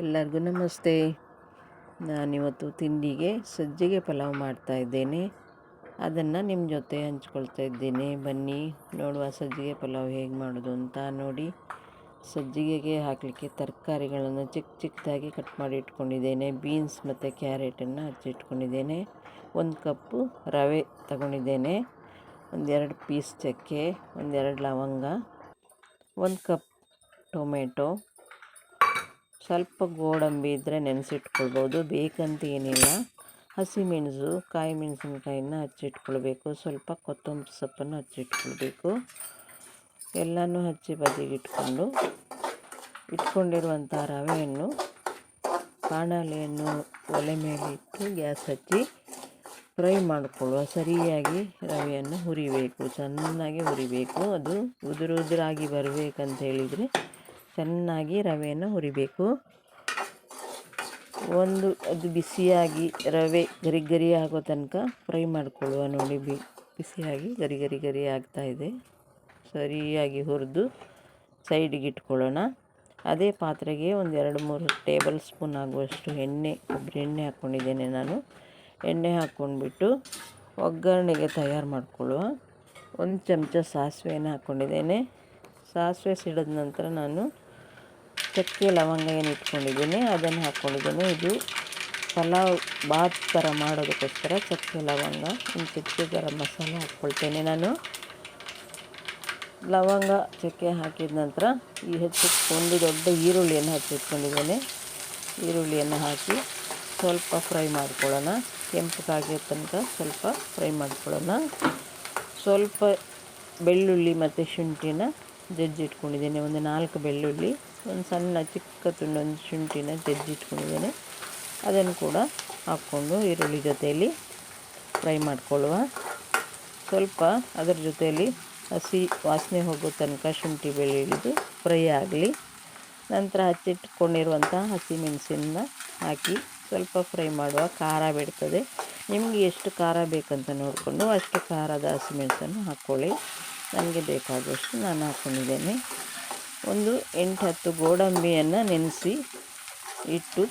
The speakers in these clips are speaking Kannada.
ಎಲ್ಲರಿಗೂ ನಮಸ್ತೆ. ನಾನಿವತ್ತು ತಿಂಡಿಗೆ ಸಜ್ಜಿಗೆ ಪಲಾವ್ ಮಾಡ್ತಾ ಇದ್ದೇನೆ. ಅದನ್ನು ನಿಮ್ಮ ಜೊತೆ ಹಂಚ್ಕೊಳ್ತಾ ಇದ್ದೇನೆ. ಬನ್ನಿ, ನೋಡುವ ಸಜ್ಜಿಗೆ ಪಲಾವ್ ಹೇಗೆ ಮಾಡೋದು ಅಂತ ನೋಡಿ. ಸಜ್ಜಿಗೆಗೆ ಹಾಕಲಿಕ್ಕೆ ತರಕಾರಿಗಳನ್ನು ಚಿಕ್ಕ ಚಿಕ್ಕದಾಗಿ ಕಟ್ ಮಾಡಿ ಇಟ್ಕೊಂಡಿದ್ದೇನೆ. ಬೀನ್ಸ್ ಮತ್ತು ಕ್ಯಾರೆಟನ್ನು ಹಚ್ಚಿಟ್ಕೊಂಡಿದ್ದೇನೆ ಒಂದು ಕಪ್ಪು ರವೆ ತಗೊಂಡಿದ್ದೇನೆ. ಒಂದೆರಡು ಪೀಸ್ ಚಕ್ಕೆ ಒಂದೆರಡು ಲವಂಗ, ಒಂದು ಕಪ್ ಟೊಮೆಟೊ ಸ್ವಲ್ಪ ಗೋಡಂಬಿ ಇದ್ದರೆ ನೆನೆಸಿಟ್ಕೊಳ್ಬೋದು. ಬೇಕಂತ ಏನಿಲ್ಲ. ಹಸಿಮೆಣಸು ಕಾಯಿ ಮೆಣಸಿನ್ಕಾಯಿನ ಹಚ್ಚಿಟ್ಕೊಳ್ಬೇಕು. ಸ್ವಲ್ಪ ಕೊತ್ತಂಬರಿ ಸೊಪ್ಪನ್ನು ಹಚ್ಚಿಟ್ಕೊಳ್ಬೇಕು. ಎಲ್ಲನೂ ಹಚ್ಚಿ ಬದಿಗಿಟ್ಕೊಂಡು ಇಟ್ಕೊಂಡಿರುವಂಥ ರವೆಯನ್ನು ಬಾಣಲೆಯನ್ನು ಒಲೆ ಮೇಲೆ ಇಟ್ಟು ಗ್ಯಾಸ್ ಹಚ್ಚಿ ಫ್ರೈ ಮಾಡಿಕೊಳ್ಳುವ ಸರಿಯಾಗಿ ರವೆಯನ್ನು ಹುರಿಬೇಕು. ಚೆನ್ನಾಗಿ ಹುರಿಬೇಕು. ಅದು ಉದುರು ಉದುರಾಗಿ ಬರಬೇಕಂತ ಹೇಳಿದರೆ ಚೆನ್ನಾಗಿ ರವೆಯನ್ನು ಹುರಿಬೇಕು. ಒಂದು, ಅದು ಬಿಸಿಯಾಗಿ ರವೆ ಗರಿ ಗರಿ ಆಗೋ ತನಕ ಫ್ರೈ ಮಾಡಿಕೊಳ್ಳುವ ನೋಡಿ, ಬಿ, ಬಿಸಿಯಾಗಿ ಗರಿ ಗರಿ ಗರಿ ಆಗ್ತಾ ಇದೆ. ಸರಿಯಾಗಿ ಹುರಿದು ಸೈಡಿಗೆ ಇಟ್ಕೊಳ್ಳೋಣ. ಅದೇ ಪಾತ್ರೆಗೆ ಒಂದು ಎರಡು, ಮೂರು ಟೇಬಲ್ ಸ್ಪೂನ್ ಆಗುವಷ್ಟು ಎಣ್ಣೆ, ಕೊಬ್ಬರಿ ಎಣ್ಣೆ ಹಾಕ್ಕೊಂಡಿದ್ದೇನೆ ನಾನು. ಎಣ್ಣೆ ಹಾಕ್ಕೊಂಡ್ಬಿಟ್ಟು ಒಗ್ಗರಣೆಗೆ ತಯಾರು ಮಾಡಿಕೊಳ್ಳುವ. ಒಂದು ಚಮಚ ಸಾಸಿವೆಯನ್ನು ಹಾಕ್ಕೊಂಡಿದ್ದೇನೆ. ಸಾಸಿವೆ ಸಿಡಿದ ನಂತರ ನಾನು ಚಕ್ಕೆ ಲವಂಗ ಏನು ಇಟ್ಕೊಂಡಿದ್ದೀನಿ. ಅದನ್ನು ಹಾಕ್ಕೊಂಡಿದ್ದೀನಿ ಇದು ಪಲಾವ್ ಬಾತ್ ಥರ ಮಾಡೋದಕ್ಕೋಸ್ಕರ ಚಕ್ಕೆ, ಲವಂಗ ಒಂದು ಚಕ್ಕೆ ಗರಂ ಮಸಾಲ ಹಾಕ್ಕೊಳ್ತೇನೆ ನಾನು. ಲವಂಗ, ಚಕ್ಕೆ ಹಾಕಿದ ನಂತರ ಈ ಹೆಚ್ಚು ಒಂದು ದೊಡ್ಡ ಈರುಳ್ಳಿಯನ್ನು ಹಚ್ಚಿಟ್ಕೊಂಡಿದ್ದೇನೆ ಈರುಳ್ಳಿಯನ್ನು ಹಾಕಿ ಸ್ವಲ್ಪ ಫ್ರೈ ಮಾಡ್ಕೊಳ್ಳೋಣ. ಕೆಂಪಗಾಗಿರೋ ತನಕ ಸ್ವಲ್ಪ ಫ್ರೈ ಮಾಡ್ಕೊಳ್ಳೋಣ. ಸ್ವಲ್ಪ ಬೆಳ್ಳುಳ್ಳಿ ಮತ್ತು ಶುಂಠಿನ ಜಜ್ಜಿಟ್ಕೊಂಡಿದ್ದೇನೆ. ಒಂದು ನಾಲ್ಕು ಬೆಳ್ಳುಳ್ಳಿ. ಒಂದು ಸಣ್ಣ ಚಿಕ್ಕ ತುಂಡೊಂದು ಶುಂಠಿನ ಜಜ್ಜಿಟ್ಕೊಂಡಿದ್ದೇನೆ. ಅದನ್ನು ಕೂಡ ಹಾಕ್ಕೊಂಡು ಈರುಳ್ಳಿ ಜೊತೆಯಲ್ಲಿ ಫ್ರೈ ಮಾಡಿಕೊಳ್ಳುವ. ಸ್ವಲ್ಪ ಅದರ ಜೊತೆಯಲ್ಲಿ ಹಸಿ ವಾಸನೆ ಹೋಗೋ ತನಕ ಶುಂಠಿ ಬೆಳ್ಳುಳ್ಳಿದು ಫ್ರೈ ಆಗಲಿ. ನಂತರ ಹಚ್ಚಿಟ್ಕೊಂಡಿರುವಂಥ ಹಸಿಮೆಣಸಿನ ಹಾಕಿ ಸ್ವಲ್ಪ ಫ್ರೈ ಮಾಡುವ ಖಾರ ಬಿಡ್ತದೆ. ನಿಮಗೆ ಎಷ್ಟು ಖಾರ ಬೇಕಂತ ನೋಡಿಕೊಂಡು ಅಷ್ಟು ಖಾರದ ಹಸಿಮೆಣಸನ್ನು ಹಾಕ್ಕೊಳ್ಳಿ. ನನಗೆ ಬೇಕಾದಷ್ಟು ನಾನು ಹಾಕ್ಕೊಂಡಿದ್ದೇನೆ ಒಂದು ಎಂಟು ಹತ್ತು ಗೋಡಂಬಿಯನ್ನು ನೆನೆಸಿ ಇಟ್ಟು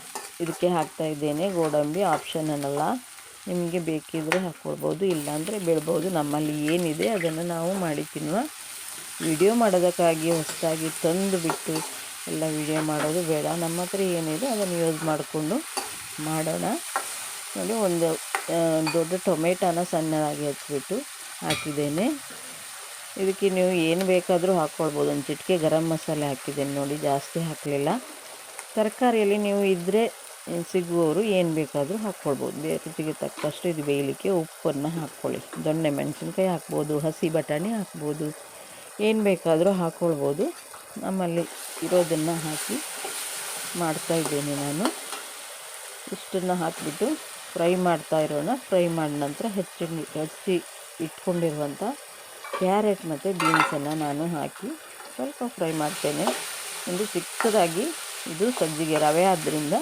ಇದಕ್ಕೆ ಹಾಕ್ತಾ ಇದ್ದೇನೆ. ಗೋಡಂಬಿ ಆಪ್ಷನಲ್ಲ ನಿಮಗೆ ಬೇಕಿದ್ದರೆ ಹಾಕ್ಕೊಳ್ಬೋದು ಇಲ್ಲಾಂದರೆ ಬಿಡ್ಬೋದು ನಮ್ಮಲ್ಲಿ ಏನಿದೆ ಅದನ್ನು ನಾವು ಮಾಡಿ ತಿನ್ನುವ ವಿಡಿಯೋ ಮಾಡೋದಕ್ಕಾಗಿ ಹೊಸದಾಗಿ ತಂದು ಬಿಟ್ಟು ಎಲ್ಲ ವಿಡಿಯೋ ಮಾಡೋದು ಬೇಡ. ನಮ್ಮ ಹತ್ರ ಏನಿದೆ ಅದನ್ನು ಯೂಸ್ ಮಾಡಿಕೊಂಡು ಮಾಡೋಣ. ನೋಡಿ, ಒಂದು ದೊಡ್ಡ ಟೊಮೆಟೋನ ಸಣ್ಣದಾಗಿ ಹಚ್ಚಿಬಿಟ್ಟು ಹಾಕಿದ್ದೇನೆ. ಇದಕ್ಕೆ ನೀವು ಏನು ಬೇಕಾದರೂ ಹಾಕ್ಕೊಳ್ಬೋದು. ಒಂದು ಚಿಟಿಕೆ ಗರಂ ಮಸಾಲೆ ಹಾಕಿದ್ದೇನೆ ನೋಡಿ, ಜಾಸ್ತಿ ಹಾಕಲಿಲ್ಲ. ತರಕಾರಿಯಲ್ಲಿ ನೀವು ಇದ್ದರೆ ಸಿಗುವವರು ಏನು ಬೇಕಾದರೂ ಹಾಕ್ಕೊಳ್ಬೋದು. ರುಚಿಗೆ ತಕ್ಕಷ್ಟು ಇದು ಬೇಯಲಿಕ್ಕೆ ಉಪ್ಪನ್ನು ಹಾಕ್ಕೊಳ್ಳಿ. ದೊಣ್ಣೆ, ಮೆಣಸಿನ್ಕಾಯಿ ಹಾಕ್ಬೋದು, ಹಸಿ ಬಟಾಣಿ ಹಾಕ್ಬೋದು. ಏನು ಬೇಕಾದರೂ ಹಾಕ್ಕೊಳ್ಬೋದು. ನಮ್ಮಲ್ಲಿ ಇರೋದನ್ನು ಹಾಕಿ ಮಾಡ್ತಾಯಿದ್ದೇನೆ ನಾನು. ಇಷ್ಟನ್ನು ಹಾಕಿಬಿಟ್ಟು ಫ್ರೈ ಮಾಡ್ತಾ ಇರೋಣ. ಫ್ರೈ ಮಾಡಿದ ನಂತರ ಹೆಚ್ಚಿ ಹೆಚ್ಚಿ ಇಟ್ಕೊಂಡಿರುವಂಥ ಕ್ಯಾರೆಟ್ ಮತ್ತು ಬೀನ್ಸನ್ನು ನಾನು ಹಾಕಿ ಸ್ವಲ್ಪ ಫ್ರೈ ಮಾಡ್ತೇನೆ. ಒಂದು ಚಿಕ್ಕದಾಗಿ ಇದು ಸಜ್ಜಿಗೆ ರವೆ ಆದ್ದರಿಂದ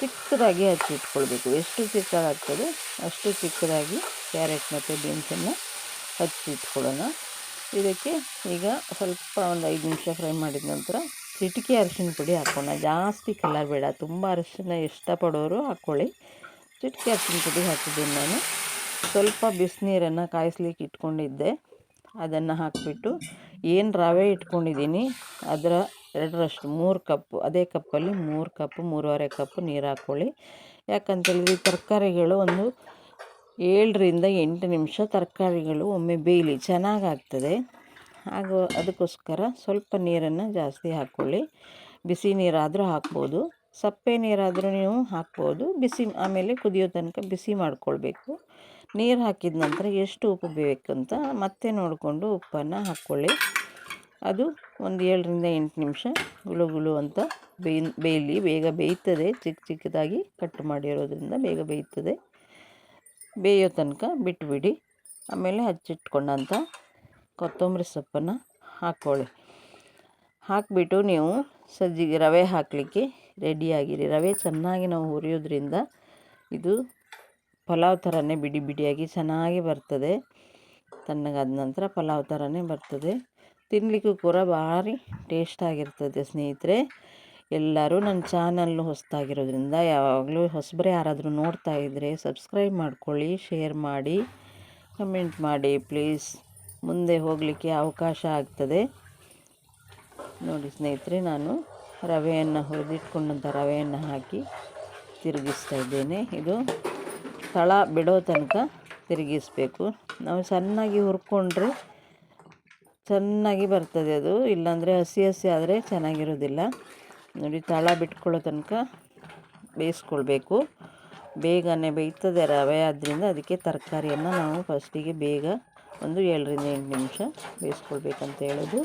ಚಿಕ್ಕದಾಗಿ ಹಚ್ಚಿಟ್ಕೊಳ್ಬೇಕು ಎಷ್ಟು ಚಿಕ್ಕದಾಗ್ತದೆ ಅಷ್ಟು ಚಿಕ್ಕದಾಗಿ ಕ್ಯಾರೆಟ್ ಮತ್ತು ಬೀನ್ಸನ್ನು ಹಚ್ಚಿಟ್ಕೊಳ್ಳೋಣ ಇದಕ್ಕೆ ಈಗ ಸ್ವಲ್ಪ ಒಂದು ಐದು ನಿಮಿಷ ಫ್ರೈ ಮಾಡಿದ ನಂತರ ಚಿಟಿಕೆ ಅರಿಶಿನ ಪುಡಿ ಹಾಕೋಣ. ಜಾಸ್ತಿ ಕಲರ್ ಬೇಡ, ತುಂಬ ಅರಿಶಿನ ಇಷ್ಟಪಡೋರು ಹಾಕ್ಕೊಳ್ಳಿ ಚಿಟಿಕೆ ಅರಿಶಿನ ಪುಡಿ ಹಾಕಿದ್ದೀನಿ ನಾನು. ಸ್ವಲ್ಪ ಬಿಸಿನೀರನ್ನು ಕಾಯಿಸ್ಲಿಕ್ಕೆ ಇಟ್ಕೊಂಡಿದ್ದೆ. ಅದನ್ನು ಹಾಕಿಬಿಟ್ಟು ಏನು ರವೆ ಇಟ್ಕೊಂಡಿದ್ದೀನಿ ಅದರ ಎರಡರಷ್ಟು, ಮೂರು ಕಪ್ಪು ಅದೇ ಕಪ್ಪಲ್ಲಿ ಮೂರು ಕಪ್ಪು ಮೂರುವರೆ ಕಪ್ಪು ನೀರು ಹಾಕ್ಕೊಳ್ಳಿ ಯಾಕಂತೇಳಿದ್ರೆ ತರಕಾರಿಗಳು ಒಂದು ಏಳರಿಂದ ಎಂಟು ನಿಮಿಷ ತರಕಾರಿಗಳು ಒಮ್ಮೆ ಬೇಯಲಿ, ಚೆನ್ನಾಗಾಗ್ತದೆ. ಹಾಗೂ ಅದಕ್ಕೋಸ್ಕರ ಸ್ವಲ್ಪ ನೀರನ್ನು ಜಾಸ್ತಿ ಹಾಕ್ಕೊಳ್ಳಿ ಬಿಸಿ ನೀರಾದರೂ ಹಾಕ್ಬೋದು, ಸಪ್ಪೆ ನೀರಾದರೂ ನೀವು ಹಾಕ್ಬೋದು, ಬಿಸಿ ಆಮೇಲೆ ಕುದಿಯೋ ತನಕ ಬಿಸಿ ಮಾಡಿಕೊಳ್ಬೇಕು. ನೀರು ಹಾಕಿದ ನಂತರ ಎಷ್ಟು ಉಪ್ಪು ಬೇಕಂತ ಮತ್ತೆ ನೋಡಿಕೊಂಡು ಉಪ್ಪನ್ನು ಹಾಕ್ಕೊಳ್ಳಿ ಅದು ಒಂದು ಏಳರಿಂದ ಎಂಟು ನಿಮಿಷ ಗುಳು ಗುಳು ಅಂತ ಬೇಯ್, ಬೇಯಲಿ. ಬೇಗ ಬೇಯ್ತದೆ. ಚಿಕ್ಕ ಚಿಕ್ಕದಾಗಿ ಕಟ್ ಮಾಡಿರೋದ್ರಿಂದ ಬೇಗ ಬೇಯ್ತದೆ. ಬೇಯೋ ತನಕ ಬಿಟ್ಬಿಡಿ. ಆಮೇಲೆ ಹಚ್ಚಿಟ್ಕೊಂಡಂಥ ಕೊತ್ತಂಬರಿ ಸೊಪ್ಪನ್ನು ಹಾಕ್ಕೊಳ್ಳಿ ಹಾಕಿಬಿಟ್ಟು ನೀವು ಸಜ್ಜಿಗೆ ರವೆ ಹಾಕಲಿಕ್ಕೆ ರೆಡಿಯಾಗಿರಿ ರವೆ ಚೆನ್ನಾಗಿ ನಾವು ಹುರಿಯೋದ್ರಿಂದ ಇದು ಪಲಾವ್ ಥರನೇ ಬಿಡಿ ಬಿಡಿಯಾಗಿ ಚೆನ್ನಾಗಿ ಬರ್ತದೆ. ತಣ್ಣಗಾದ ನಂತರ ಪಲಾವ್ ಥರನೇ ಬರ್ತದೆ. ತಿನ್ನಲಿಕ್ಕೂ ಕೂಡ ಭಾರಿ ಟೇಸ್ಟಾಗಿರ್ತದೆ ಸ್ನೇಹಿತರೆ. ಎಲ್ಲರೂ ನನ್ನ ಚಾನಲ್ಲು ಹೊಸದಾಗಿರೋದ್ರಿಂದ ಯಾವಾಗಲೂ ಹೊಸಬರೇ ಯಾರಾದರೂ ನೋಡ್ತಾ ಇದ್ದರೆ ಸಬ್ಸ್ಕ್ರೈಬ್ ಮಾಡ್ಕೊಳ್ಳಿ, ಶೇರ್ ಮಾಡಿ, ಕಮೆಂಟ್ ಮಾಡಿ ಪ್ಲೀಸ್. ಮುಂದೆ ಹೋಗಲಿಕ್ಕೆ ಅವಕಾಶ ಆಗ್ತದೆ. ನೋಡಿ ಸ್ನೇಹಿತರೆ, ನಾನು ರವೆಯನ್ನು ಹುರಿದಿಟ್ಕೊಂಡಂಥ ರವೆಯನ್ನು ಹಾಕಿ ತಿರುಗಿಸ್ತಾ ಇದ್ದೇನೆ. ಇದು ತಳ ಬಿಡೋ ತನಕ ತಿರುಗಿಸ್ಬೇಕು. ನಾವು ಚೆನ್ನಾಗಿ ಹುರ್ಕೊಂಡ್ರೆ ಚೆನ್ನಾಗಿ ಬರ್ತದೆ ಅದು. ಇಲ್ಲಾಂದರೆ ಹಸಿ ಹಸಿ ಆದರೆ ಚೆನ್ನಾಗಿರೋದಿಲ್ಲ ನೋಡಿ, ತಳ ಬಿಟ್ಕೊಳ್ಳೋ ತನಕ ಬೇಯಿಸ್ಕೊಳ್ಬೇಕು. ಬೇಗನೆ ಬೇಯ್ತದೆ ರವೆ ಆದ್ದರಿಂದ ಅದಕ್ಕೆ ತರಕಾರಿಯನ್ನು ನಾವು ಫಸ್ಟಿಗೆ ಬೇಗ ಒಂದು ಏಳರಿಂದ ಎಂಟು ನಿಮಿಷ ಬೇಯಿಸ್ಕೊಳ್ಬೇಕಂತ ಹೇಳೋದು.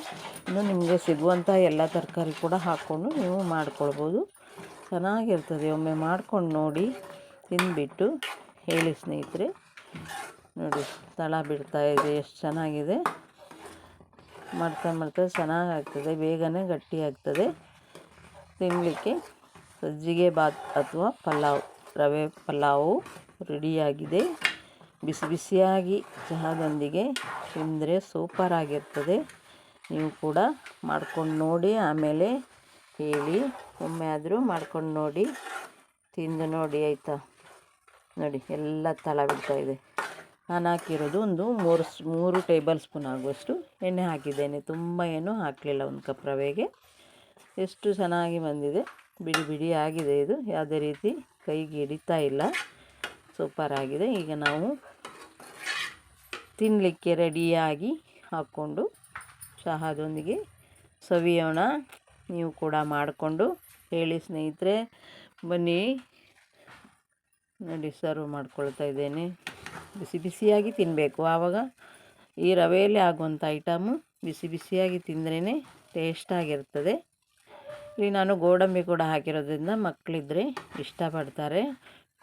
ಇನ್ನು ನಿಮಗೆ ಸಿಗುವಂಥ ಎಲ್ಲ ತರಕಾರಿ ಕೂಡ ಹಾಕ್ಕೊಂಡು ನೀವು ಮಾಡ್ಕೊಳ್ಬೋದು. ಚೆನ್ನಾಗಿರ್ತದೆ. ಒಮ್ಮೆ ಮಾಡ್ಕೊಂಡು ನೋಡಿ, ತಿಂದುಬಿಟ್ಟು ಹೇಳಿ ಸ್ನೇಹಿತರೆ. ನೋಡಿ, ತಳ ಬಿಡ್ತಾ ಇದೆ, ಎಷ್ಟು ಚೆನ್ನಾಗಿದೆ. ಮಾಡ್ತಾ ಮಾಡ್ತಾ ಚೆನ್ನಾಗಾಗ್ತದೆ, ಬೇಗನೆ ಗಟ್ಟಿ ಆಗ್ತದೆ. ತಿನ್ನಲಿಕ್ಕೆ ಸಜ್ಜಿಗೆ ಬಾತ್ ಅಥವಾ ಪಲಾವ್, ರವೆ ಪಲಾವು ರೆಡಿಯಾಗಿದೆ. ಬಿಸಿ ಬಿಸಿಯಾಗಿ ಚಹಾದೊಂದಿಗೆ ತಿಂದರೆ ಸೂಪರ್ ಆಗಿರ್ತದೆ. ನೀವು ಕೂಡ ಮಾಡ್ಕೊಂಡು ನೋಡಿ, ಆಮೇಲೆ ಹೇಳಿ, ಒಮ್ಮೆ ಆದರೂ ಮಾಡ್ಕೊಂಡು ನೋಡಿ. ತಿಂದು ನೋಡಿ, ಆಯಿತಾ? ನೋಡಿ, ಎಲ್ಲ ತಳ ಬಿಡ್ತಾ ಇದೆ. ನಾನು ಹಾಕಿರೋದು ಒಂದು ಮೂರು ಮೂರು ಟೇಬಲ್ ಸ್ಪೂನ್ ಆಗುವಷ್ಟು ಎಣ್ಣೆ ಹಾಕಿದ್ದೇನೆ. ತುಂಬ ಏನೂ ಹಾಕಲಿಲ್ಲ ಒಂದು ಕಪ್ ರವೆಗೆ. ಎಷ್ಟು ಚೆನ್ನಾಗಿ ಬಂದಿದೆ. ಬಿಡಿ ಬಿಡಿ ಆಗಿದೆ ಇದು. ಯಾವುದೇ ರೀತಿ ಕೈಗೆ ಹಿಡಿತಾ ಇಲ್ಲ. ಸೂಪರ್ ಆಗಿದೆ. ಈಗ ನಾವು ತಿನ್ನಲಿಕ್ಕೆ ರೆಡಿಯಾಗಿ ಹಾಕ್ಕೊಂಡು ಚಹಾದೊಂದಿಗೆ ಸವಿಯೋಣ. ನೀವು ಕೂಡ ಮಾಡಿಕೊಂಡು ಹೇಳಿ ಸ್ನೇಹಿತರೆ. ಬನ್ನಿ. ನೋಡಿ ಸರ್ವ್ ಮಾಡ್ಕೊಳ್ತಾ ಇದ್ದೇನೆ. ಬಿಸಿ ಬಿಸಿಯಾಗಿ ತಿನ್ನಬೇಕು ಆವಾಗ ಈ ರವೆಯಲ್ಲಿ ಆಗುವಂಥ ಐಟಮು ಬಿಸಿ ಬಿಸಿಯಾಗಿ ತಿಂದ್ರೇ ಟೇಸ್ಟಾಗಿರ್ತದೆ ಇಲ್ಲಿ ನಾನು ಗೋಡಂಬಿ ಕೂಡ ಹಾಕಿರೋದ್ರಿಂದ ಮಕ್ಕಳಿದ್ರೆ ಇಷ್ಟಪಡ್ತಾರೆ.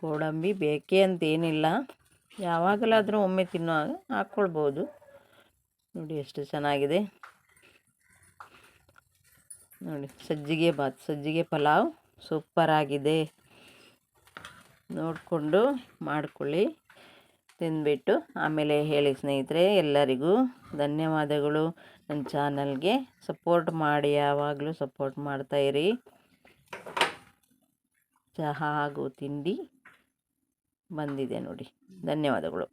ಗೋಡಂಬಿ ಬೇಕೇ ಅಂತೇನಿಲ್ಲ ಯಾವಾಗಲಾದರೂ ಒಮ್ಮೆ ತಿನ್ನುವಾಗ ಹಾಕ್ಕೊಳ್ಬೋದು ನೋಡಿ ಎಷ್ಟು ಚೆನ್ನಾಗಿದೆ. ನೋಡಿ ಸಜ್ಜಿಗೆ ಬಾತ್, ಸಜ್ಜಿಗೆ ಪಲಾವ್ ಸೂಪರಾಗಿದೆ ನೋಡಿಕೊಂಡು ಮಾಡಿಕೊಳ್ಳಿ, ತಿಂದುಬಿಟ್ಟು. ಆಮೇಲೆ ಹೇಳಿ ಸ್ನೇಹಿತರೆ, ಎಲ್ಲರಿಗೂ ಧನ್ಯವಾದಗಳು. ನನ್ನ ಚಾನಲ್ಗೆ ಸಪೋರ್ಟ್ ಮಾಡಿ, ಯಾವಾಗಲೂ ಸಪೋರ್ಟ್ ಮಾಡ್ತಾಯಿರಿ ಚಹಾ ಹಾಗೂ ತಿಂಡಿ ಬಂದಿದೆ ನೋಡಿ. ಧನ್ಯವಾದಗಳು.